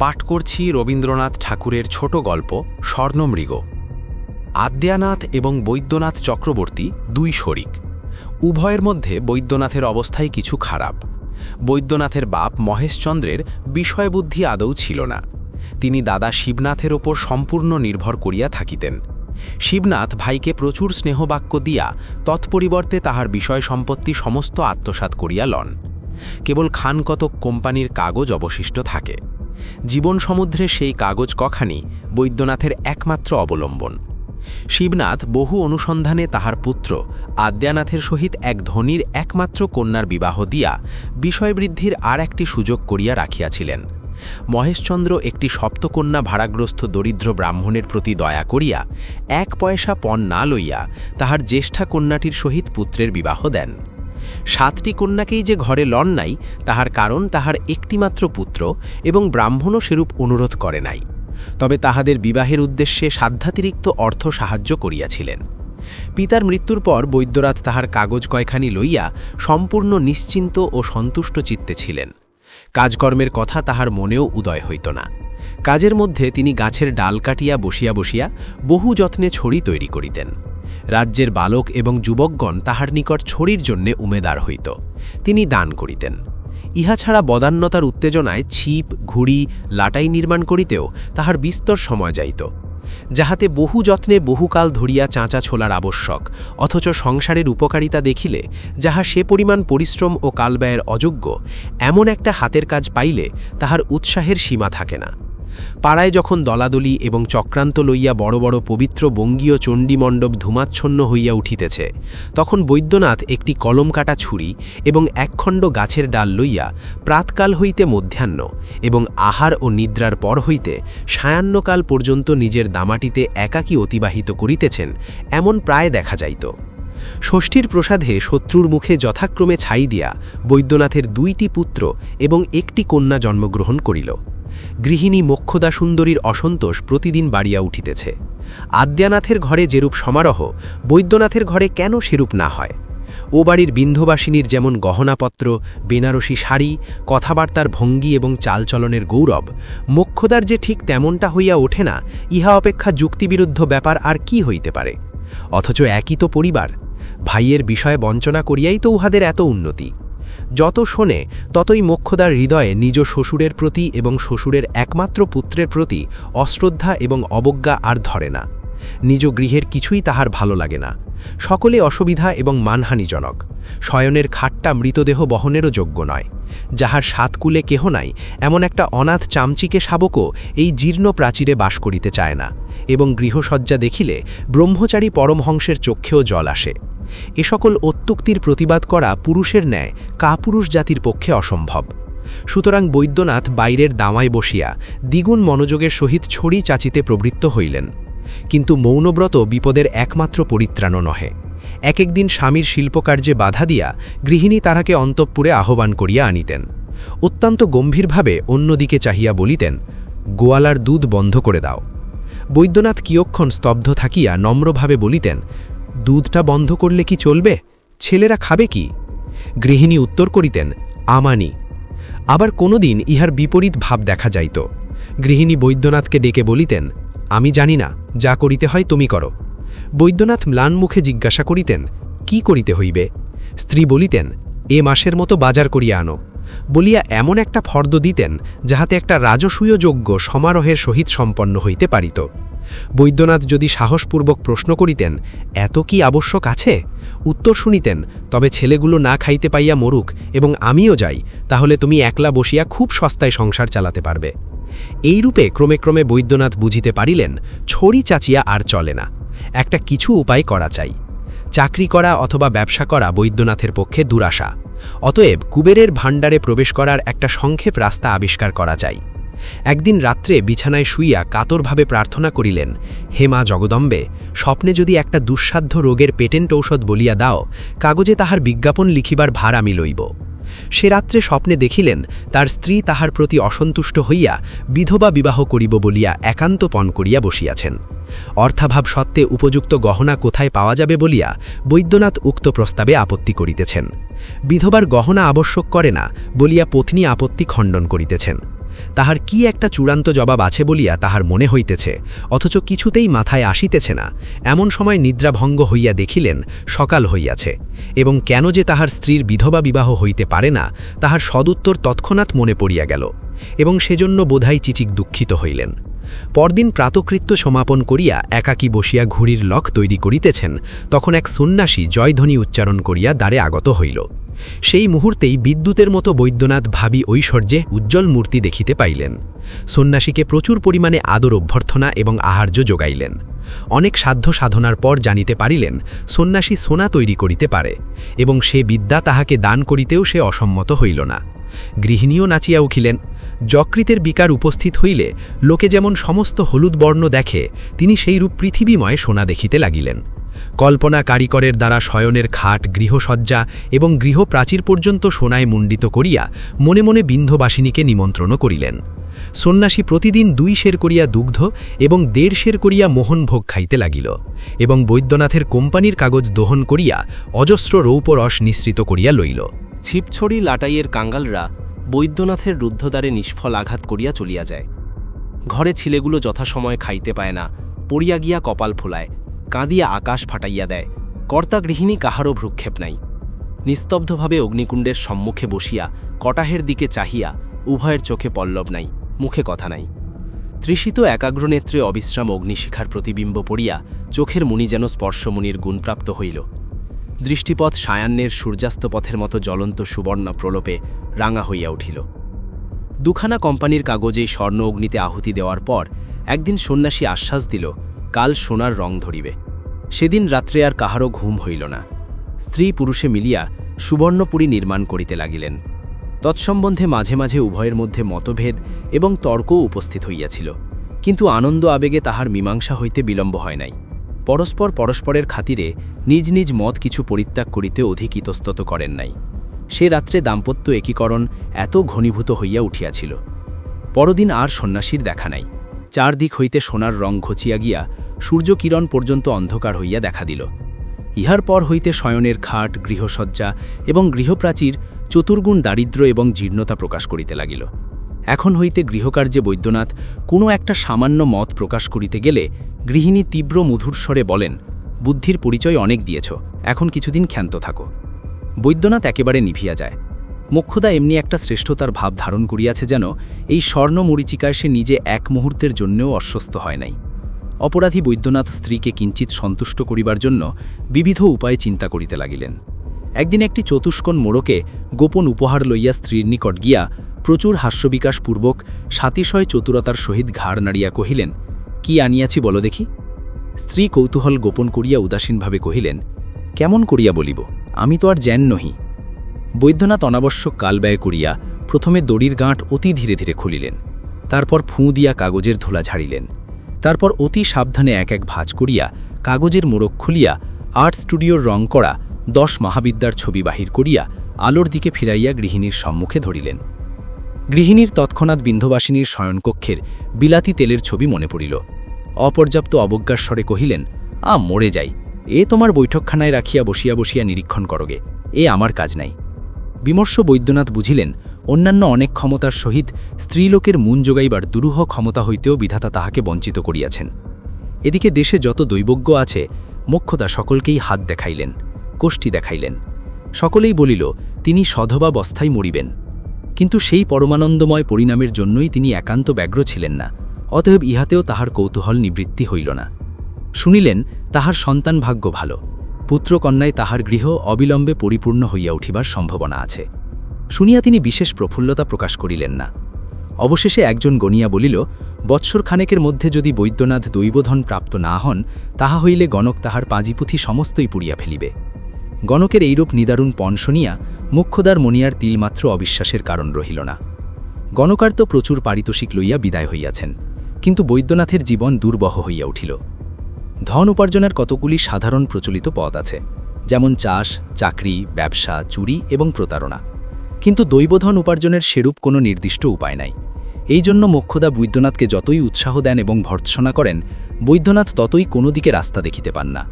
পাঠ করছি রবীন্দ্রনাথ ঠাকুরের ছোট গল্প, স্বর্ণমৃগ। আদ্যানাথ এবং বৈদ্যনাথ চক্রবর্তী দুই শরিক। উভয়ের মধ্যে বৈদ্যনাথের অবস্থাই কিছু খারাপ। বৈদ্যনাথের বাপ মহেশচন্দ্রের বিষয়বুদ্ধি আদৌ ছিল না। তিনি দাদা শিবনাথের ওপর সম্পূর্ণ নির্ভর করিয়া থাকিতেন। শিবনাথ ভাইকে প্রচুর স্নেহবাক্য দিয়া তৎপরিবর্তে তাহার বিষয় সম্পত্তি সমস্ত আত্মসাৎ করিয়া লন। কেবল খানকতক কোম্পানির কাগজ অবশিষ্ট থাকে। জীবন সমুদ্রে সেই কাগজ কখানি বৈদ্যনাথের একমাত্র অবলম্বন। শিবনাথ বহু অনুসন্ধানে তাহার পুত্র আদ্যানাথের সহিত এক ধনীর একমাত্র কন্যার বিবাহ দিয়া বিষয়বৃদ্ধির আর একটি সুযোগ করিয়া রাখিয়াছিলেন। মহেশচন্দ্র একটি সপ্তকন্যা ভাড়াগ্রস্ত দরিদ্র ব্রাহ্মণের প্রতি দয়া করিয়া এক পয়সা পণ না লইয়া তাহার জ্যেষ্ঠা কন্যাটির সহিত পুত্রের বিবাহ দেন। সাতটি কন্যাকেই যে ঘরে লন নাই, তাহার কারণ তাহার একটিমাত্র পুত্র এবং ব্রাহ্মণও সেরূপ অনুরোধ করে নাই। তবে তাহাদের বিবাহের উদ্দেশ্যে সাধ্যাতিরিক্ত অর্থ সাহায্য করিয়াছিলেন। পিতার মৃত্যুর পর বৈদ্যরাথ তাহার কাগজ কয়খানি লইয়া সম্পূর্ণ নিশ্চিন্ত ও সন্তুষ্ট চিত্তে ছিলেন। কাজকর্মের কথা তাহার মনেও উদয় হইত না। কাজের মধ্যে তিনি গাছের ডাল কাটিয়া বসিয়া বসিয়া বহু যত্নে ছড়ি তৈরি করিতেন। রাজ্যের বালক এবং যুবকগণ তাহার নিকট ছড়ির জন্যে উমেদার হইত। তিনি দান করিতেন। ইহা ছাড়া বদান্যতার উত্তেজনায় ছিপ, ঘুড়ি, লাটাই নির্মাণ করিতেও তাহার বিস্তর সময় যাইত। যাহাতে বহু যত্নে বহুকাল ধরিয়া চাঁচা ছোলার আবশ্যক, অথচ সংসারের উপকারিতা দেখিলে যাহা সে পরিমাণ পরিশ্রম ও কালব্যয়ের অযোগ্য, এমন একটা হাতের কাজ পাইলে তাহার উৎসাহের সীমা থাকে না। পাড়ায় যখন দলাদলি এবং চক্রান্ত লইয়া বড় বড় পবিত্র বঙ্গীয় চণ্ডীমণ্ডপ ধূমাচ্ছন্ন হইয়া উঠিতেছে, তখন বৈদ্যনাথ একটি কলম কাটা ছুরি এবং একখণ্ড গাছের ডাল লইয়া প্রাতকাল হইতে মধ্যাহ্ন এবং আহার ও নিদ্রার পর হইতে সায়ান্নকাল পর্যন্ত নিজের দামাটিতে একাকী অতিবাহিত করিতেছেন এমন প্রায় দেখা যাইত। ষষ্ঠীর প্রসাদে শত্রুর মুখে যথাক্রমে ছাই দিয়া বৈদ্যনাথের দুইটি পুত্র এবং একটি কন্যা জন্মগ্রহণ করিল। গৃহিণী মোক্ষদা সুন্দরীর অসন্তোষ প্রতিদিন বাড়িয়া উঠিতেছে। আদ্যানাথের ঘরে যেরূপ সমারোহ, বৈদ্যনাথের ঘরে কেন সেরূপ না হয়? ও বাড়ির বিন্ধবাসিনীর যেমন গহনাপত্র, বেনারসি শাড়ি, কথাবার্তার ভঙ্গি এবং চালচলনের গৌরব, মোক্ষদার যে ঠিক তেমনটা হইয়া ওঠে না, ইহা অপেক্ষা যুক্তিবিরুদ্ধ ব্যাপার আর কি হইতে পারে? অথচ একই তো পরিবার। ভাইয়ের বিষয়ে বঞ্চনা করিয়াই তো উহাদের এত উন্নতি। যত শোনে, ততই মোক্ষদার হৃদয়ে নিজ শ্বশুরের প্রতি এবং শ্বশুরের একমাত্র পুত্রের প্রতি অশ্রদ্ধা এবং অবজ্ঞা আর ধরে না। নিজ গৃহের কিছুই তাহার ভালো লাগে না। সকলে অসুবিধা এবং মানহানিজনক। শয়নের খাটটা মৃতদেহ বহনেরও যোগ্য নয়। যাহার সাতকুলে কেহ নাই, এমন একটা অনাথ চামচিকে শাবকও এই জীর্ণ প্রাচীরে বাস করিতে চায় না এবং গৃহসজ্জা দেখিলে ব্রহ্মচারী পরমহংসের চক্ষেও জল আসে। এ সকল অত্যুক্তির প্রতিবাদ করা পুরুষের ন্যায় কাপুরুষ জাতির পক্ষে অসম্ভব। সুতরাং বৈদ্যনাথ বাইরের দামায় বসিয়া দ্বিগুণ মনোযোগের সহিত ছড়ি চাচিতে প্রবৃত্ত হইলেন। কিন্তু মৌনব্রত বিপদের একমাত্র পরিত্রাণও নহে। এক একদিন স্বামীর শিল্পকার্যে বাধা দিয়া গৃহিণী তাহাকে অন্তঃপুরে আহ্বান করিয়া আনিতেন। অত্যন্ত গম্ভীরভাবে অন্যদিকে চাহিয়া বলিতেন, গোয়ালার দুধ বন্ধ করে দাও। বৈদ্যনাথ কিয়ক্ষণ স্তব্ধ থাকিয়া নম্রভাবে বলিতেন, দুধটা বন্ধ করলে কি চলবে? ছেলেরা খাবে কি? গৃহিণী উত্তর করিতেন, আমানি। আবার কোনোদিন ইহার বিপরীত ভাব দেখা যাইত। গৃহিণী বৈদ্যনাথকে ডেকে বলিতেন আমি জানি না, যা করিতে হয় তুমি করো। বৈদ্যনাথ ম্লান মুখে জিজ্ঞাসা করিতেন, কি করিতে হইবে? স্ত্রী বলিতেন, এ মাসের মতো বাজার করিয়া আনো। বলিয়া এমন একটা ফর্দ দিতেন, যাহাতে একটা রাজসূয়যোগ্য সমারোহের সহিত সম্পন্ন হইতে পারিত। বৈদ্যনাথ যদি সাহসপূর্বক প্রশ্ন করিতেন, এত কি আবশ্যক আছে? উত্তর শুনিতেন, তবে ছেলেগুলো না খাইতে পাইয়া মরুক এবং আমিও যাই, তাহলে তুমি একলা বসিয়া খুব সস্তায় সংসার চালাতে পারবে। এই রূপে ক্রমে ক্রমে বৈদ্যনাথ বুঝিতে পারিলেন, ছড়ি চাচিয়া আর চলে না। একটা কিছু উপায় করা চাই। চাকরি করা অথবা ব্যবসা করা বৈদ্যনাথের পক্ষে দুরাশা। অতএব কুবেরের ভাণ্ডারে প্রবেশ করার একটা সংক্ষেপ রাস্তা আবিষ্কার করা চাই। একদিন রাত্রে বিছানায় শুইয়া কাতরভাবে প্রার্থনা করিলেন, হে মা জগদম্বে, স্বপ্নে যদি একটা দুঃসাধ্য রোগের পেটেন্ট ঔষধ বলিয়া দাও, কাগজে তাহার বিজ্ঞাপন লিখিবার ভার আমি লইব। সে রাত্রে স্বপ্নে দেখিলেন, তার স্ত্রী তাহার প্রতি অসন্তুষ্ট হইয়া বিধবা বিবাহ করিব বলিয়া একান্ত পণ করিয়া বসিয়াছেন। অর্থাভাব সত্ত্বে উপযুক্ত গহনা কোথায় পাওয়া যাবে বলিয়া বৈদ্যনাথ উক্ত প্রস্তাবে আপত্তি করিতেছেন। বিধবার গহনা আবশ্যক করে না বলিয়া পত্নী আপত্তি খণ্ডন করিতেছেন। তাহার কি একটা চূড়ান্ত জবাব আছে বলিয়া তাহার মনে হইতেছে, অথচ কিছুতেই মাথায় আসিতেছে না। এমন সময় নিদ্রাভঙ্গ হইয়া দেখিলেন, সকাল হইয়াছে, এবং কেন যে তাহার স্ত্রীর বিধবা বিবাহ হইতে পারে না, তাহার সদুত্তর তৎক্ষণাৎ মনে পড়িয়া গেল, এবং সেজন্য বোধাই চিচিক দুঃখিত হইলেন। পরদিন প্রাতকৃত্য সমাপন করিয়া একাকী বসিয়া ঘুড়ির লক তৈরি করিতেছেন, তখন এক সন্ন্যাসী জয়ধ্বনি উচ্চারণ করিয়া দ্বারে আগত হইল। সেই মুহূর্তেই বিদ্যুতের মতো বৈদ্যনাথ ভাবি ঐশ্বর্যে উজ্জ্বল মূর্তি দেখিতে পাইলেন। সন্ন্যাসীকে প্রচুর পরিমাণে আদর অভ্যর্থনা এবং আহার্য যোগাইলেন। অনেক সাধ্য সাধনার পর জানিতে পারিলেন, সন্ন্যাসী সোনা তৈরি করিতে পারে এবং সে বিদ্যা তাহাকে দান করিতেও সে অসম্মত হইল না। গৃহিণীও নাচিয়া উঠিলেন, যকৃতের বিকার উপস্থিত হইলে লোকে যেমন সমস্ত হলুদ বর্ণ দেখে, তিনি সেই রূপ পৃথিবীময় সোনা দেখিতে লাগিলেন। কল্পনা কারিকরের দ্বারা শয়নের খাট গৃহসজ্জা এবং গৃহপ্রাচীর পর্যন্ত সোনায় মুণ্ডিত করিয়া মনে মনে বিন্ধবাসিনীকে নিমন্ত্রণ করিলেন। সন্ন্যাসী প্রতিদিন দুই শের করিয়া দুগ্ধ এবং দেড় শের করিয়া মোহনভোগ খাইতে লাগিল এবং বৈদ্যনাথের কোম্পানির কাগজ দোহন করিয়া অজস্র রৌপরস নিঃসৃত করিয়া লইল। ছিপছড়ি লাটাইয়ের কাঙ্গালরা বৈদ্যনাথের রুদ্ধদ্বারে নিষ্ফল আঘাত করিয়া চলিয়া যায়। ঘরে ছেলেগুলো যথাসময় খাইতে পায় না, পড়িয়া গিয়া কপাল ফোলায়। কাঁদিয়া আকাশ ফাটাইয়া দেয়। কর্তা গৃহিণী কাহারও ভ্রুক্ষেপ নাই। নিস্তব্ধভাবে অগ্নিকুণ্ডের সম্মুখে বসিয়া কটাহের দিকে চাহিয়া উভয়ের চোখে পল্লব নাই, মুখে কথা নাই। তৃষিত একাগ্রনেত্রে অবিশ্রাম অগ্নিশিখার প্রতিবিম্ব পড়িয়া চোখের মুনি যেন স্পর্শমুনির গুণপ্রাপ্ত হইল। দৃষ্টিপথ সায়ান্নের সূর্যাস্তপথের মতো জ্বলন্ত সুবর্ণ প্রলোপে রাঙা হইয়া উঠিল। দুখানা কোম্পানির কাগজেই স্বর্ণ অগ্নিতে আহুতি দেওয়ার পর একদিন সন্ন্যাসী আশ্বাস দিল কাল সোনার রং ধরিবে। সেদিন রাত্রে আর কাহারও ঘুম হইল না। স্ত্রী পুরুষে মিলিয়া সুবর্ণপুরী নির্মাণ করিতে লাগিলেন। তৎসম্বন্ধে মাঝে মাঝে উভয়ের মধ্যে মতভেদ এবং তর্কও উপস্থিত হইয়াছিল। কিন্তু আনন্দ আবেগে তাহার মীমাংসা হইতে বিলম্ব হয় নাই। পরস্পর পরস্পরের খাতিরে নিজ নিজ মত কিছু পরিত্যাগ করিতে অধিক ইতস্তত করেন নাই। সে রাত্রে দাম্পত্য একীকরণ এত ঘনীভূত হইয়া উঠিয়াছিল। পরদিন আর সন্ন্যাসীর দেখা নাই। চারদিক হইতে সোনার রং ঘচিয়া গিয়া সূর্যকিরণ পর্যন্ত অন্ধকার হইয়া দেখা দিল। ইহার পর হইতে শয়নের খাট, গৃহসজ্জা এবং গৃহপ্রাচীর চতুর্গুণ দারিদ্র এবং জীর্ণতা প্রকাশ করিতে লাগিল। এখন হইতে গৃহকার্যে বৈদ্যনাথ কোনো একটা সামান্য মত প্রকাশ করিতে গেলে গৃহিণী তীব্র মধুর স্বরে বলেন, বুদ্ধির পরিচয় অনেক দিয়েছ, এখন কিছুদিন ক্ষান্ত থাকো। বৈদ্যনাথ একেবারে নিভিয়া যায়। মোক্ষদা এমনি একটা শ্রেষ্ঠতার ভাব ধারণ করিয়াছে যেন এই স্বর্ণ মরিচিকায় সে নিজে এক মুহূর্তের জন্যও অস্বস্ত হয় নাই। অপরাধী বৈদ্যনাথ স্ত্রীকে কিঞ্চিত সন্তুষ্ট করিবার জন্য বিবিধ উপায়ে চিন্তা করিতে লাগিলেন। একদিন একটি চতুষ্কোণ মোড়কে গোপন উপহার লইয়া স্ত্রীর নিকট গিয়া প্রচুর হাস্যবিকাশপূর্বক সাতিশয় চতুরতার সহিত ঘাড় নাড়িয়া কহিলেন, কি আনিয়াছি বলো দেখি? স্ত্রী কৌতূহল গোপন করিয়া উদাসীনভাবে কহিলেন, কেমন করিয়া বলিব? আমি তো আর জ্যান নহি। বৈদ্যনাথ অনাবশ্যক কাল ব্যয় করিয়া প্রথমে দড়ির গাঁট অতি ধীরে ধীরে খুলিলেন। তারপর ফুঁ দিয়া কাগজের ধুলা ঝাড়িলেন। তারপর অতি সাবধানে এক এক ভাঁজ করিয়া কাগজের মোড়ক খুলিয়া আর্ট স্টুডিওর রং করা দশ মহাবিদ্যার ছবি বাহির করিয়া আলোর দিকে ফিরাইয়া গৃহিণীর সম্মুখে ধরিলেন। গৃহিণীর তৎক্ষণাৎ বিন্ধবাসিনীর শয়নকক্ষের বিলাতি তেলের ছবি মনে পড়িল। অপর্যাপ্ত অবজ্ঞার স্বরে কহিলেন, আ, মরে যাই। এ তোমার বৈঠকখানায় রাখিয়া বসিয়া বসিয়া নিরীক্ষণ করগে। এ আমার কাজ নাই। বিমর্ষ বৈদ্যনাথ বুঝিলেন, অন্যান্য অনেক ক্ষমতার সহিত স্ত্রীলোকের মূন যোগাইবার দুরূহ ক্ষমতা হইতেও বিধাতা তাহাকে বঞ্চিত করিয়াছেন। এদিকে দেশে যত দৈবজ্ঞ আছে মোক্ষতা সকলকেই হাত দেখাইলেন, কোষ্ঠী দেখাইলেন। সকলেই বলিল, তিনি সধবাবস্থায় মরিবেন। কিন্তু সেই পরমানন্দময় পরিণামের জন্যই তিনি একান্ত ব্যগ্র ছিলেন না, অতএব ইহাতেও তাহার কৌতূহল নিবৃত্তি হইল না। শুনিলেন, তাহার সন্তান ভাগ্য ভালো। পুত্রকন্যায় তাহার গৃহ অবিলম্বে পরিপূর্ণ হইয়া উঠিবার সম্ভাবনা আছে। শুনিয়া তিনি বিশেষ প্রফুল্লতা প্রকাশ করিলেন না। অবশেষে একজন গনিয়া বলিল, বৎসর খানেকের মধ্যে যদি বৈদ্যনাথ দৈবধন প্রাপ্ত না হন, তাহা হইলে গণক তাহার পাঁজিপুথি সমস্তই পুড়িয়া ফেলিবে। গণকের এইরূপ নিদারুণ পণ শুনিয়া মুখ্যদার মনিয়ার তিলমাত্র অবিশ্বাসের কারণ রহিল না। গণকার তো প্রচুর পারিতোষিক লইয়া বিদায় হইয়াছেন, কিন্তু বৈদ্যনাথের জীবন দুর্বহ হইয়া উঠিল। ধন উপার্জনের কতগুলি সাধারণ প্রচলিত পথ আছে, যেমন চাষ, চাকরি, ব্যবসা, চুরি এবং প্রতারণা। কিন্তু দৈবধন উপার্জনের সেরূপ কোনো নির্দিষ্ট উপায় নাই। এই জন্য মোক্ষদা বৈদ্যনাথকে যতই উৎসাহ দেন এবং ভর্ৎসনা করেন, বৈদ্যনাথ ততই কোনো দিকে রাস্তা দেখিতে পান না।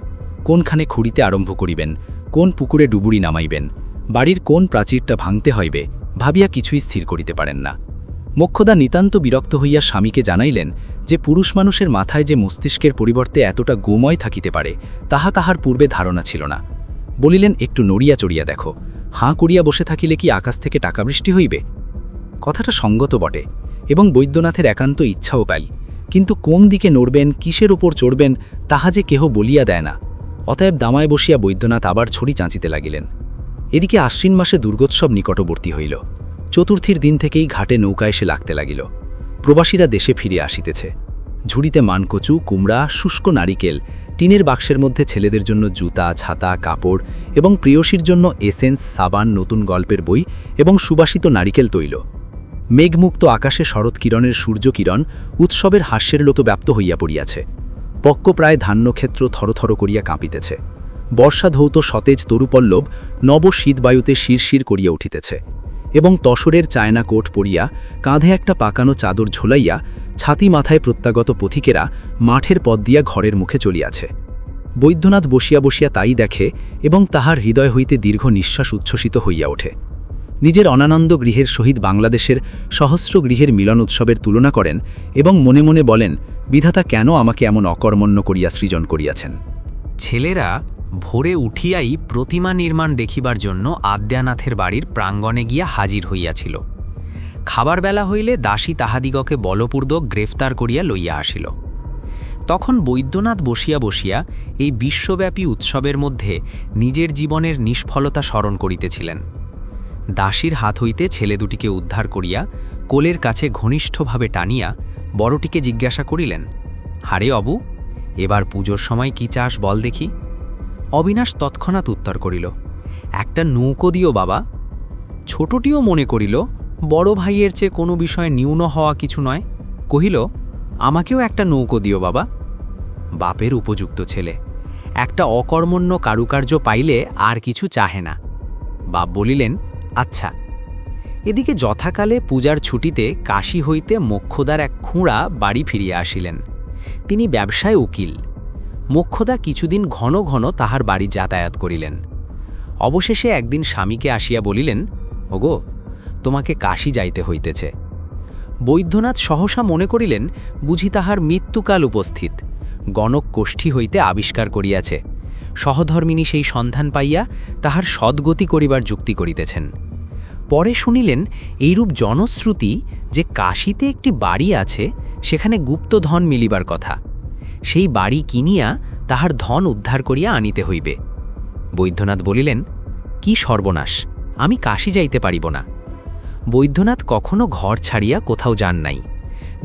কোনখানে খুঁড়িতে আরম্ভ করিবেন, কোন পুকুরে ডুবুরি নামাইবেন, বাড়ির কোন প্রাচীরটা ভাঙতে হইবে, ভাবিয়া কিছুই স্থির করিতে পারেন না। মোক্ষদা নিতান্ত বিরক্ত হইয়া স্বামীকে জানাইলেন যে পুরুষ মানুষের মাথায় যে মস্তিষ্কের পরিবর্তে এতটা গোময় থাকিতে পারে, তাহা কাহার পূর্বে ধারণা ছিল না। বলিলেন, একটু নড়িয়া চড়িয়া দেখো, হাঁ করিয়া বসে থাকিলে কি আকাশ থেকে টাকা বৃষ্টি হইবে? কথাটা সঙ্গত বটে, এবং বৈদ্যনাথের একান্ত ইচ্ছাও পাই, কিন্তু কোন দিকে নড়বেন, কিসের উপর চড়বেন, তাহা যে কেহ বলিয়া দেয় না। অতএব দামায় বসিয়া বৈদ্যনাথ আবার ছড়ি চাঁচিতে লাগিলেন। এদিকে আশ্বিন মাসে দুর্গোৎসব নিকটবর্তী হইল। চতুর্থীর দিন থেকেই ঘাটে নৌকা এসে লাগতে লাগিল। প্রবাসীরা দেশে ফিরে আসিতেছে। ঝুড়িতে মানকচু, কুমড়া, শুষ্ক নারিকেল, টিনের বাক্সের মধ্যে ছেলেদের জন্য জুতা, ছাতা, কাপড় এবং প্রিয়সীর জন্য এসেন্স, সাবান, নতুন গল্পের বই এবং সুবাসিত নারিকেল তৈল। মেঘমুক্ত আকাশে শরৎকিরণের সূর্যকিরণ উৎসবের হাস্যের লোত ব্যাপ্ত হইয়া পড়িয়াছে। পক্ক প্রায় ধান্যক্ষেত্র থরথর করিয়া কাঁপিতেছে। বর্ষাধৌত সতেজ তরুপল্লব নব শীতবায়ুতে শিরশির করিয়া উঠিতেছে। এবং তসরের চায়না কোট পরিয়া, কাঁধে একটা পাকানো চাদর ঝোলাইয়া, ছাতি মাথায় প্রত্যাগত পথিকেরা মাঠের পথ দিয়া ঘরের মুখে চলিয়াছে। বৈদ্যনাথ বসিয়া বসিয়া তাই দেখে এবং তাহার হৃদয় হইতে দীর্ঘ নিঃশ্বাস উচ্ছ্বসিত হইয়া ওঠে। নিজের অনানন্দ গৃহের সহিত বাংলাদেশের সহস্র গৃহের মিলন উৎসবের তুলনা করেন এবং মনে মনে বলেন, বিধাতা কেন আমাকে এমন অকর্মণ্য করিয়া সৃজন করিয়াছেন? ছেলেরা ভোরে উঠিয়াই প্রতিমা নির্মাণ দেখিবার জন্য আদ্যানাথের বাড়ির প্রাঙ্গণে গিয়া হাজির হইয়াছিল। খাবার বেলা হইলে দাসী তাহাদিগকে বলপূর্বক গ্রেফতার করিয়া লইয়া আসিল। তখন বৈদ্যনাথ বসিয়া বসিয়া এই বিশ্বব্যাপী উৎসবের মধ্যে নিজের জীবনের নিষ্ফলতা স্মরণ করিতেছিলেন। দাসীর হাত হইতে ছেলে দুটিকে উদ্ধার করিয়া কোলের কাছে ঘনিষ্ঠভাবে টানিয়া বড়টিকে জিজ্ঞাসা করিলেন, হারে অবু, এবার পুজোর সময় কি চাস বল দেখি? অবিনাশ তৎক্ষণাৎ উত্তর করিল, একটা নৌকো দিও বাবা। ছোটটিও মনে করিল, বড় ভাইয়ের চেয়ে কোনো বিষয়ে নিউন হওয়া কিছু নয়। কহিল, আমাকেও একটা নৌকো দিও বাবা। বাপের উপযুক্ত ছেলে, একটা অকর্মণ্য কারুকার্য পাইলে আর কিছু চাহে না। বাপ বলিলেন আচ্ছা। এদিকে যথাকালে পূজার ছুটিতে কাশী হইতে মোক্ষদার এক খুঁড়া বাড়ি ফিরিয়া আসিলেন। তিনি ব্যবসায় উকিল। মোক্ষদা কিছুদিন ঘন ঘন তাহার বাড়ি যাতায়াত করিলেন। অবশেষে একদিন স্বামীকে আসিয়া বলিলেন, ওগো, তোমাকে কাশী যাইতে হইতেছে। বৈদ্যনাথ সহসা মনে করিলেন, বুঝি তাহার মৃত্যুকাল উপস্থিত। গণক কোষ্ঠী হইতে আবিষ্কার করিয়াছে। সহধর্মিনী সেই সন্ধান পাইয়া তাহার সদ্গতি করিবার যুক্তি করিতেছেন। পরে শুনিলেন, এইরূপ জনশ্রুতি যে কাশীতে একটি বাড়ি আছে, সেখানে গুপ্তধন মিলিবার কথা। সেই বাড়ি কিনিয়া তাহার ধন উদ্ধার করিয়া আনিতে হইবে। বৈদ্যনাথ বলিলেন, কি সর্বনাশ, আমি কাশী যাইতে পারিব না। বৈদ্যনাথ কখনো ঘর ছাড়িয়া কোথাও যান নাই।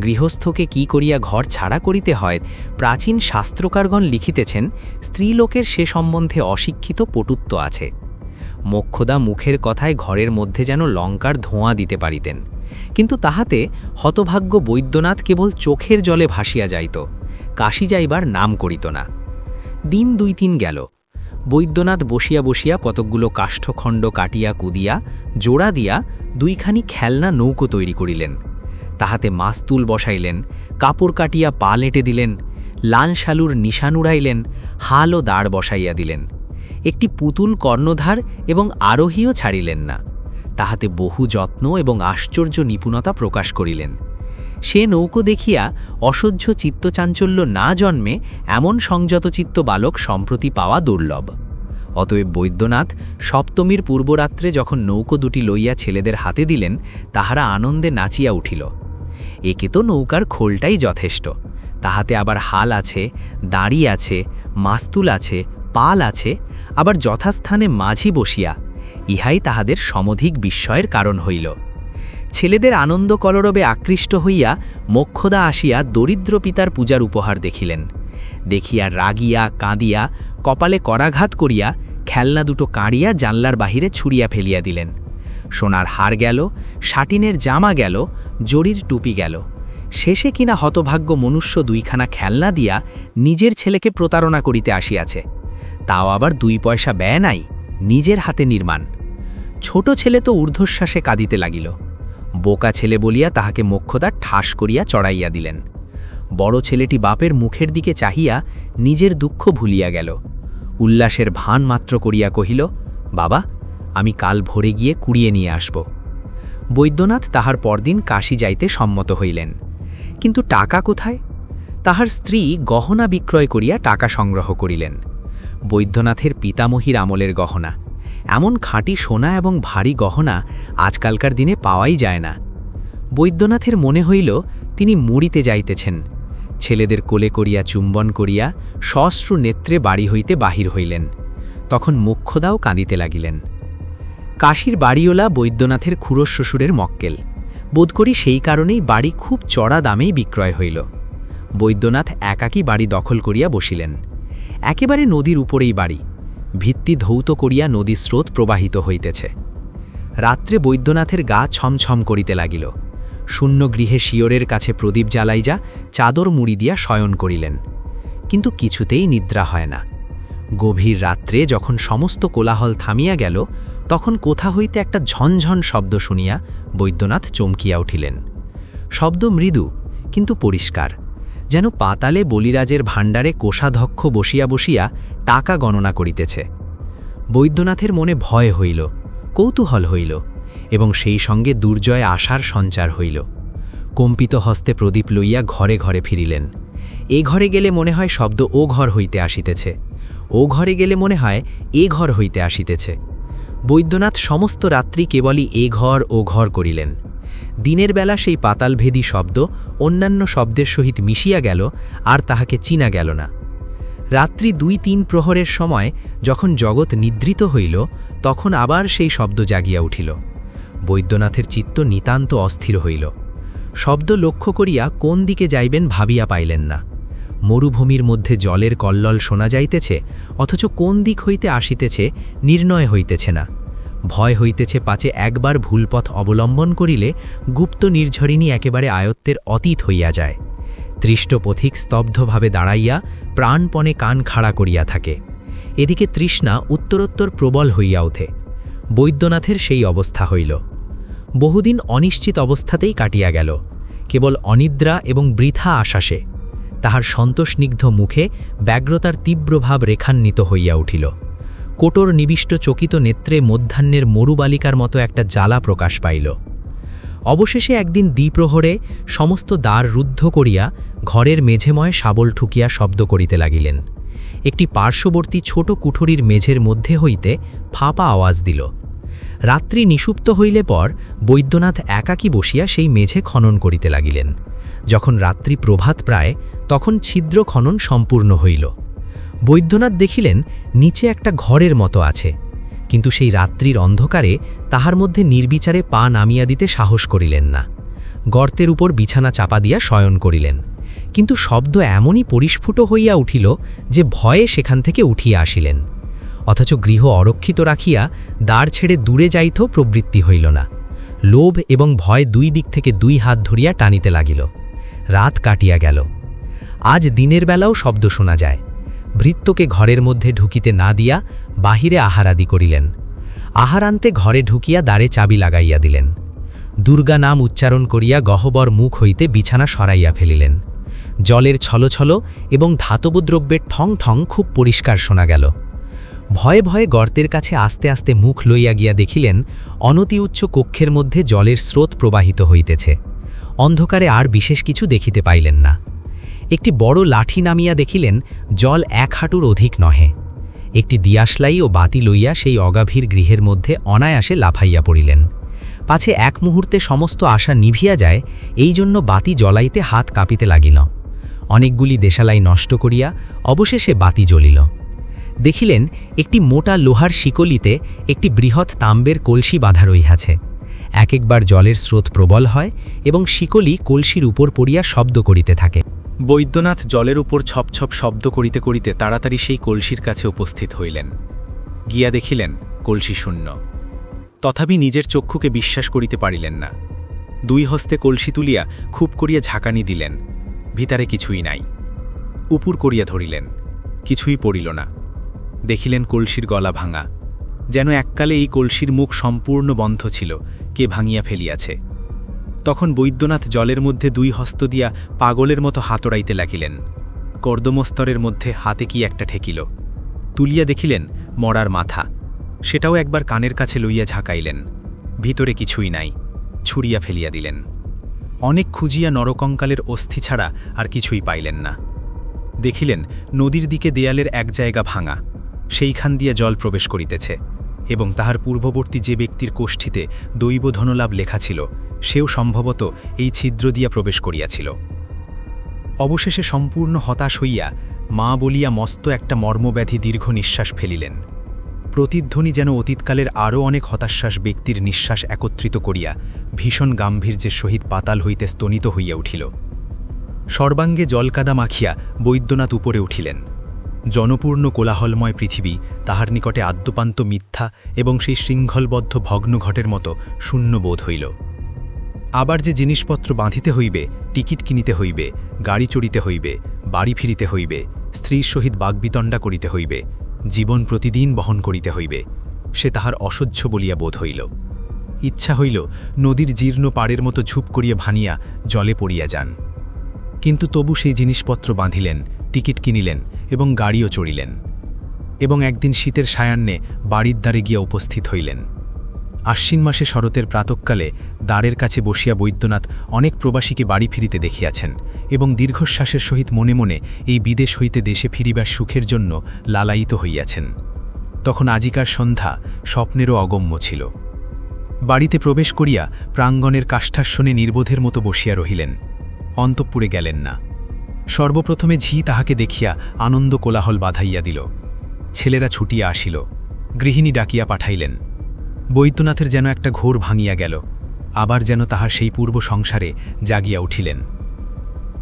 গৃহস্থকে কি করিয়া ঘর ছাড়া করিতে হয়, প্রাচীন শাস্ত্রকারগণ লিখিতেছেন, স্ত্রীলোকের সে সম্বন্ধে অশিক্ষিত পটুত্ব আছে। মোক্ষদা মুখের কথায় ঘরের মধ্যে যেন লঙ্কার ধোঁয়া দিতে পারিতেন। কিন্তু তাহাতে হতভাগ্য বৈদ্যনাথ কেবল চোখের জলে ভাসিয়া যাইত। কাশি যাইবার নাম করিত না। দিন দুই তিন গেল। বৈদ্যনাথ বসিয়া বসিয়া কতকগুলো কাষ্ঠখণ্ড কাটিয়া কুদিয়া, জোড়া দিয়া দুইখানি খেলনা নৌকো তৈরি করিলেন। তাহাতে মাস্তুল বসাইলেন, কাপড় কাটিয়া পা লেটে দিলেন, লাল শালুর নিশান উড়াইলেন, হাল ও দাঁড় বসাইয়া দিলেন। একটি পুতুল কর্ণধার এবং আরোহীও ছাড়িলেন না। তাহাতে বহু যত্ন এবং আশ্চর্য নিপুণতা প্রকাশ করিলেন। সে নৌকো দেখিয়া অসহ্য চিত্তচাঞ্চল্য না জন্মে এমন সংযতচিত্ত বালক সম্প্রতি পাওয়া দুর্লভ। অতএব বৈদ্যনাথ সপ্তমীর পূর্বরাত্রে যখন নৌকো দুটি লইয়া ছেলেদের হাতে দিলেন, তাহারা আনন্দে নাচিয়া উঠিল। একে তো নৌকার খোলটাই যথেষ্ট। তাহাতে আবার হাল আছে, দাঁড়ি আছে, মাস্তুল আছে, পাল আছে, আবার যথাস্থানে মাঝি বসিয়া, ইহাই তাহাদের সমধিক বিস্ময়ের কারণ হইল। ছেলেদের আনন্দ কলরবে আকৃষ্ট হইয়া মোক্ষদা আসিয়া দরিদ্র পিতার পূজার উপহার দেখিলেন। দেখিয়া রাগিয়া, কাঁদিয়া, কপালে করাঘাত করিয়া খেলনা দুটো কাঁড়িয়া জানলার বাহিরে ছুড়িয়া ফেলিয়া দিলেন। সোনার হার গেল, শাটিনের জামা গেল, জরির টুপি গেল। শেষে কিনা হতভাগ্য মনুষ্য দুইখানা খেলনা দিয়া নিজের ছেলেকে প্রতারণা করিতে আসিয়াছে। তাও আবার দুই পয়সা ব্যয় নাই, নিজের হাতে নির্মাণ। ছোট ছেলে তো ঊর্ধ্বশ্বাসে কাঁদিতে লাগিল। বোকা ছেলে বলিয়া তাহাকে মোক্ষদা ঠাস করিয়া চড়াইয়া দিলেন। বড় ছেলেটি বাপের মুখের দিকে চাহিয়া নিজের দুঃখ ভুলিয়া গেল। উল্লাসের ভান মাত্র করিয়া কহিল, বাবা, আমি কাল ভোরে গিয়ে কুড়িয়ে নিয়ে আসব। বৈদ্যনাথ তাহার পরদিন কাশী যাইতে সম্মত হইলেন। কিন্তু টাকা কোথায়? তাহার স্ত্রী গহনা বিক্রয় করিয়া টাকা সংগ্রহ করিলেন। বৈদ্যনাথের পিতামহীর আমলের গহনা। এমন খাঁটি সোনা এবং ভারী গহনা আজকালকার দিনে পাওয়াই যায় না। বৈদ্যনাথের মনে হইল তিনি মুড়িতে যাইতেছেন। ছেলেদের কোলে করিয়া চুম্বন করিয়া সশ্রু নেত্রে বাড়ি হইতে বাহির হইলেন। তখন মুখ্যদাও কাঁদিতে লাগিলেন। কাশীর বাড়িওলা বৈদ্যনাথের খুড়োর শ্বশুরের মক্কেল। বোধ করি সেই কারণেই বাড়ি খুব চড়া দামেই বিক্রয় হইল। বৈদ্যনাথ একাকী বাড়ি দখল করিয়া বসিলেন। একেবারে নদীর উপরেই বাড়ি। ভিত্তি ধৌত করিয়া নদীর স্রোত প্রবাহিত হইতেছে। রাত্রে বৈদ্যনাথের গা ছমছম করিতে লাগিল। শূন্য গৃহে শিয়রের কাছে প্রদীপ জ্বালাইজা চাদর মুড়ি দিয়া শয়ন করিলেন। কিন্তু কিছুতেই নিদ্রা হয় না। গভীর রাত্রে যখন সমস্ত কোলাহল থামিয়া গেল, তখন কোথা হইতে একটা ঝনঝন শব্দ শুনিয়া বৈদ্যনাথ চমকিয়া উঠিলেন। শব্দ মৃদু, কিন্তু পরিষ্কার। যেন পাতালে বলিরাজের ভাণ্ডারে কোষাধ্যক্ষ বসিয়া বসিয়া টাকা গণনা করিতেছে। বৈদ্যনাথের মনে ভয় হইল, কৌতূহল হইল এবং সেই সঙ্গে দুর্জয় আশার সঞ্চার হইল। কম্পিত হস্তে প্রদীপ লইয়া ঘরে ঘরে ফিরিলেন। এ ঘরে গেলে মনে হয় শব্দ ও ঘর হইতে আসিতেছে। ও ঘরে গেলে মনে হয় এ ঘর হইতে আসিতেছে। বৈদ্যনাথ সমস্ত রাত্রি কেবলই এ ঘর ও ঘর করিলেন। দিনের বেলা সেই পাতালভেদী শব্দ অন্যান্য শব্দের সহিত মিশিয়া গেল আর তাহাকে চিনা গেল না। রাত্রি দুই তিন প্রহরের সময় যখন জগৎ নিদ্রিত হইল, তখন আবার সেই শব্দ জাগিয়া উঠিল। বৈদ্যনাথের চিত্ত নিতান্ত অস্থির হইল। শব্দ লক্ষ্য করিয়া কোন দিকে যাইবেন ভাবিয়া পাইলেন না। মরুভূমির মধ্যে জলের কল্লল শোনা যাইতেছে, অথচ কোন দিক হইতে আসিতেছে, নির্ণয় হইতেছে না। ভয় হইতেছে পাচে একবার ভুলপথ অবলম্বন করিলে গুপ্ত নির্ঝরিণী একেবারে আয়ত্তের অতীত হইয়া যায়। তৃষ্ট পথিক স্তব্ধভাবে দাঁড়াইয়া প্রাণপণে কান খাড়া করিয়া থাকে। এদিকে তৃষ্ণা উত্তরোত্তর প্রবল হইয়া ওঠে। বৈদ্যনাথের সেই অবস্থা হইল। বহুদিন অনিশ্চিত অবস্থাতেই কাটিয়া গেল। কেবল অনিদ্রা এবং বৃথা আশ্বাসে। তাহার সন্তোষনিগ্ধ মুখে ব্যগ্রতার তীব্রভাব রেখান্বিত হইয়া উঠিল। কোটর নিবিষ্ট চকিত নেত্রে মধ্যাহ্নের মরুবালিকার মতো একটা জ্বালা প্রকাশ পাইল। অবশেষে একদিন দ্বিপ্রহরে সমস্ত দ্বার রুদ্ধ করিয়া ঘরের মেঝেময় শাবল ঠুকিয়া শব্দ করিতে লাগিলেন। একটি পার্শ্ববর্তী ছোট কুঠরির মেঝের মধ্যে হইতে ফাঁপা আওয়াজ দিল। রাত্রি নিষুপ্ত হইলে পর বৈদ্যনাথ একাকী বসিয়া সেই মেঝে খনন করিতে লাগিলেন। যখন রাত্রি প্রভাত প্রায়, তখন ছিদ্র খনন সম্পূর্ণ হইল। বৈদ্যনাথ দেখিলেন নিচে একটা ঘরের মতো আছে, কিন্তু সেই রাত্রির অন্ধকারে তাহার মধ্যে নির্বিচারে পা নামিয়া দিতে সাহস করিলেন না। গর্তের উপর বিছানা চাপা দিয়া শয়ন করিলেন, কিন্তু শব্দ এমনই পরিস্ফুট হইয়া উঠিল যে ভয়ে সেখান থেকে উঠিয়া আসিলেন। অথচ গৃহ অরক্ষিত রাখিয়া দ্বার ছেড়ে দূরে যাইত প্রবৃত্তি হইল না। লোভ এবং ভয় দুই দিক থেকে দুই হাত ধরিয়া টানিতে লাগিল। রাত কাটিয়া গেল। আজ দিনের বেলাও শব্দ শোনা যায়। ভৃত্যকে ঘরের মধ্যে ঢুকিতে না দিয়া বাহিরে আহারাদি করিলেন। আহারান্তে ঘরে ঢুকিয়া দ্বারে চাবি লাগাইয়া দিলেন। দুর্গা নাম উচ্চারণ করিয়া গহবর মুখ হইতে বিছানা সরাইয়া ফেলিলেন। জলের ছলছল এবং ধাতব দ্রব্যের ঠং ঠং খুব পরিষ্কার শোনা গেল। ভয়ে ভয়ে গর্তের কাছে আস্তে আস্তে মুখ লইয়া গিয়া দেখিলেন, অনতি উচ্চ কক্ষের মধ্যে জলের স্রোত প্রবাহিত হইতেছে। অন্ধকারে আর বিশেষ কিছু দেখিতে পাইলেন না। একটি বড় লাঠি নামিয়া দেখিলেন, জল এক হাঁটুর অধিক নহে। একটি দিয়াশলাই ও বাতি লইয়া সেই অগাভীর গৃহের মধ্যে অনায়াসে লাফাইয়া পড়িলেন। পাছে এক মুহূর্তে সমস্ত আশা নিভিয়া যায়, এই জন্য বাতি জ্বলাইতে হাত কাঁপিতে লাগিল। অনেকগুলি দেশালাই নষ্ট করিয়া অবশেষে বাতি জ্বলিল। দেখিলেন, একটি মোটা লোহার শিকলিতে একটি বৃহৎ তাম্বের কলসি বাঁধা রইহাছে এক একবার জলের স্রোত প্রবল হয় এবং শিকলি কলসির উপর পড়িয়া শব্দ করিতে থাকে। বৈদ্যনাথ জলের উপর ছপছপ শব্দ করিতে করিতে তাড়াতাড়ি সেই কলসির কাছে উপস্থিত হইলেন। গিয়া দেখিলেন, কলসি শূন্য। তথাপি নিজের চক্ষুকে বিশ্বাস করিতে পারিলেন না। দুই হস্তে কলসি তুলিয়া খুব করিয়া ঝাঁকানি দিলেন, ভিতরে কিছুই নাই। উপুর করিয়া ধরিলেন, কিছুই পড়িল না। দেখিলেন কলসির গলা ভাঙা। যেন এককালে এই কলসির মুখ সম্পূর্ণ বন্ধ ছিল, কে ভাঙিয়া ফেলিয়াছে। তখন বৈদ্যনাথ জলের মধ্যে দুই হস্ত দিয়া পাগলের মতো হাতড়াইতে লাগিলেন। কর্দমস্তরের মধ্যে হাতে কি একটা ঠেকিল। তুলিয়া দেখিলেন, মরার মাথা। সেটাও একবার কানের কাছে লইয়া ঝাঁকাইলেন। ভিতরে কিছুই নাই ছুড়িয়া ফেলিয়া দিলেন। অনেক খুঁজিয়া নরকঙ্কালের অস্থি ছাড়া আর কিছুই পাইলেন না। দেখিলেন, নদীর দিকে দেয়ালের এক জায়গা ভাঙা। সেইখান দিয়া জল প্রবেশ করিতেছে। এবং তাহার পূর্ববর্তী যে ব্যক্তির কোষ্ঠীতে দৈব ধনলাভ লেখা ছিল, সেও সম্ভবত এই ছিদ্র দিয়া প্রবেশ করিয়াছিল। অবশেষে সম্পূর্ণ হতাশ হইয়া মা বলিয়া মস্ত একটা মর্মব্যাধি দীর্ঘ নিঃশ্বাস ফেলিলেন। প্রতিধ্বনি যেন অতীতকালের আরও অনেক হতাশ্বাস ব্যক্তির নিঃশ্বাস একত্রিত করিয়া ভীষণ গাম্ভীর্যের সহিত পাতাল হইতে স্তনিত হইয়া উঠিল। সর্বাঙ্গে জলকাদা মাখিয়া বৈদ্যনাথ উপরে উঠিলেন। জনপূর্ণ কোলাহলময় পৃথিবী, তাহার নিকটে আদ্যপান্ত মিথ্যা এবং সেই শৃঙ্খলবদ্ধ ভগ্নঘটের মতো শূন্য বোধ হইল। আবার যে জিনিসপত্র বাঁধিতে হইবে, টিকিট কিনিতে হইবে, গাড়ি চড়িতে হইবে, বাড়ি ফিরিতে হইবে, স্ত্রীর সহিত বাগবিতণ্ডা করিতে হইবে, জীবন প্রতিদিন বহন করিতে হইবে, সে তাহার অসহ্য বলিয়া বোধ হইল। ইচ্ছা হইল নদীর জীর্ণ পাড়ের মতো ঝুপ করিয়া ভানিয়া জলে পড়িয়া যান। কিন্তু তবু সেই জিনিসপত্র বাঁধিলেন, টিকিট কিনিলেন এবং গাড়িও চড়িলেন এবং একদিন শীতের সায়ান্নে বাড়ির দ্বারে গিয়া উপস্থিত হইলেন। আশ্বিন মাসে শরতের প্রাতকালে দ্বারের কাছে বসিয়া বৈদ্যনাথ অনেক প্রবাসীকে বাড়ি ফিরিতে দেখিয়াছেন এবং দীর্ঘশ্বাসের সহিত মনে মনে এই বিদেশ হইতে দেশে ফিরিবার সুখের জন্য লালায়িত হইয়াছেন। তখন আজিকার সন্ধ্যা স্বপ্নেরও অগম্য ছিল। বাড়িতে প্রবেশ করিয়া প্রাঙ্গণের কাষ্ঠাসনে নির্বোধের মতো বসিয়া রহিলেন। অন্তঃপুরে গেলেন না। সর্বপ্রথমে ঝি তাহাকে দেখিয়া আনন্দ কোলাহল বাধাইয়া দিল। ছেলেরা ছুটিয়া আসিল। গৃহিণী ডাকিয়া পাঠাইলেন। বৈদ্যনাথের যেন একটা ঘোর ভাঙিয়া গেল। আবার যেন তাহার সেই পূর্ব সংসারে জাগিয়া উঠিলেন।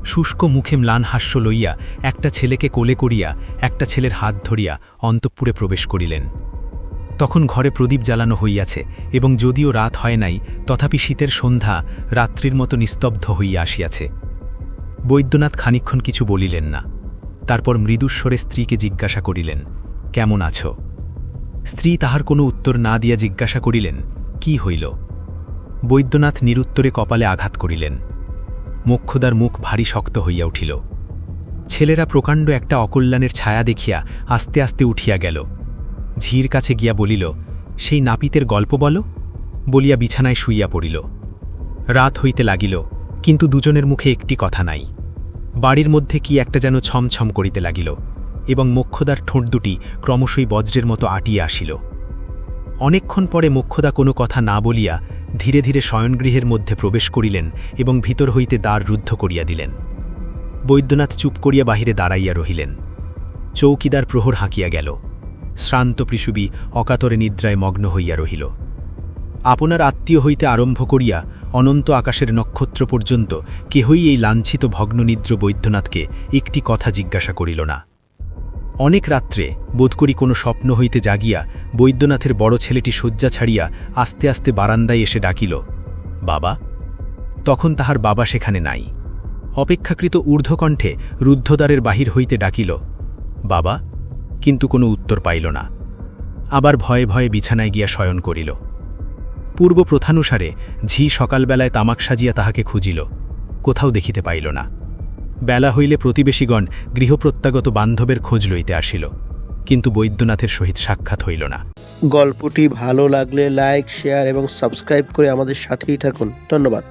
শুষ্ক মুখে ম্লান হাস্য লইয়া একটা ছেলেকে কোলে করিয়া একটা ছেলের হাত ধরিয়া অন্তঃপুরে প্রবেশ করিলেন। তখন ঘরে প্রদীপ জ্বালানো হইয়াছে এবং যদিও রাত হয় নাই, তথাপি শীতের সন্ধ্যা রাত্রির মতো নিস্তব্ধ হইয়া আসিয়াছে। বৈদ্যনাথ খানিক্ষণ কিছু বলিলেন না। তারপর মৃদুস্বরে স্ত্রীকে জিজ্ঞাসা করিলেন, কেমন আছো? স্ত্রী তাহার কোনো উত্তর না দিয়া জিজ্ঞাসা করিলেন, কি হইল? বৈদ্যনাথ নিরুত্তরে কপালে আঘাত করিলেন। মোক্ষদার মুখ ভারী শক্ত হইয়া উঠিল। ছেলেরা প্রকাণ্ড একটা অকল্যাণের ছায়া দেখিয়া আস্তে আস্তে উঠিয়া গেল। ঝির কাছে গিয়া বলিল, সেই নাপিতের গল্প বলো? বলিয়া বিছানায় শুইয়া পড়িল। রাত হইতে লাগিল, কিন্তু দুজনের মুখে একটি কথা নাই। বাড়ির মধ্যে কি একটা যেন ছমছম করিতে লাগিল, এবং মোক্ষদার ঠোঁট দুটি ক্রমশই বজ্রের মতো আটিয়া আসিল। অনেকক্ষণ পরে মোক্ষদা কোনো কথা না বলিয়া ধীরে ধীরে শয়নগৃহের মধ্যে প্রবেশ করিলেন এবং ভিতর হইতে দ্বার রুদ্ধ করিয়া দিলেন। বৈদ্যনাথ চুপ করিয়া বাহিরে দাঁড়াইয়া রহিলেন। চৌকিদার প্রহর হাঁকিয়া গেল। শ্রান্ত পৃশুবি অকাতরে নিদ্রায় মগ্ন হইয়া রহিল। আপনার আত্মীয় হইতে আরম্ভ করিয়া অনন্ত আকাশের নক্ষত্র পর্যন্ত কেহই এই লাঞ্ছিত ভগ্ননিদ্র বৈদ্যনাথকে একটি কথা জিজ্ঞাসা করিল না। অনেক রাত্রে বোধ করি কোনো স্বপ্ন হইতে জাগিয়া বৈদ্যনাথের বড় ছেলেটি শয্যা ছাড়িয়া আস্তে আস্তে বারান্দায় এসে ডাকিল, বাবা, তখন তাহার বাবা সেখানে নাই। অপেক্ষাকৃত ঊর্ধ্বকণ্ঠে রুদ্ধদ্বারের বাহির হইতে ডাকিল, বাবা, কিন্তু কোনো উত্তর পাইল না। আবার ভয়ে ভয়ে বিছানায় গিয়া শয়ন করিল। পূর্ব প্রথানুসারে ঝি সকালবেলায় তামাক সাজিয়া তাহাকে খুঁজিল, কোথাও দেখিতে পাইল না। বেলা হইলে প্রতিবেশীগণ গৃহপ্রত্যাগত বান্ধবের খোঁজ লইতে আসিল, কিন্তু বৈদ্যনাথের সহিত সাক্ষাৎ হইল না। গল্পটি ভালো লাগলে লাইক, শেয়ার এবং সাবস্ক্রাইব করে আমাদের সাথেই থাকুন। ধন্যবাদ।